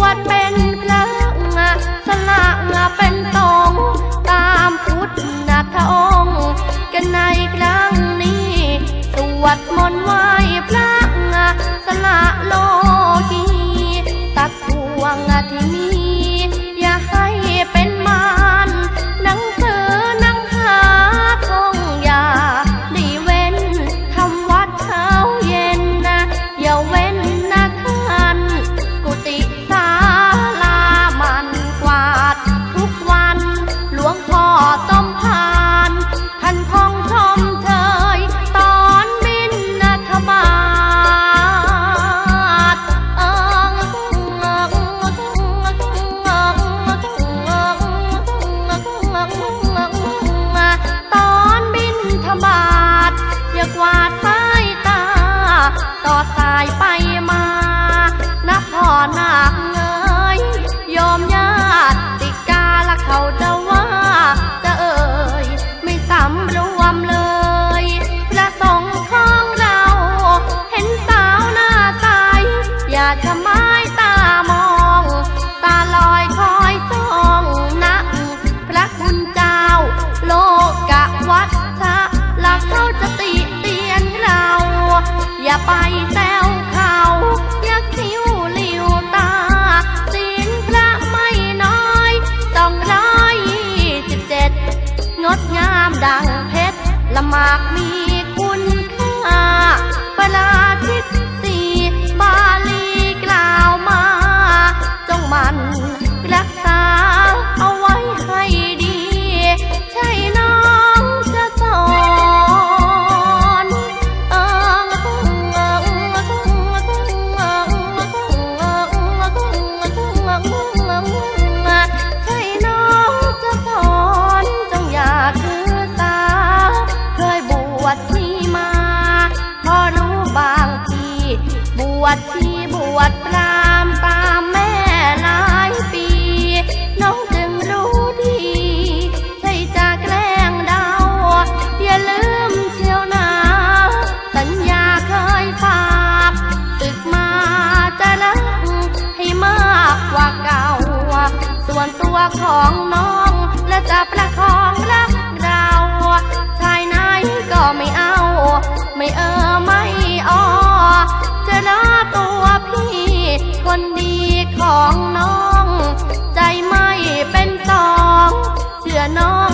วดเป็นพระสละเป็นตองตามพุทธทองกันในครั้งนี้สวดมนต์ไว้ ต่อ อย่าไปแซวเขาอย่าคิ้วหลิวตาศีลพระไม่น้อยต้องร้อยยี่สิบเจ็ดงดงามดังเพชรละหมากมี ชชีบวชพรามตามแม่หลายปี น้องจึงรู้ดีใช่จะแกล้งเดาอย่าลืมเชียวนาสัญญาเคยฝากตึกมาจะรักให้มากกว่าเก่า ส่วนตัวของน้องและจะประ นะตัวพี่คนดีของน้อง ใจไม่เป็นตองเชื่อน้อง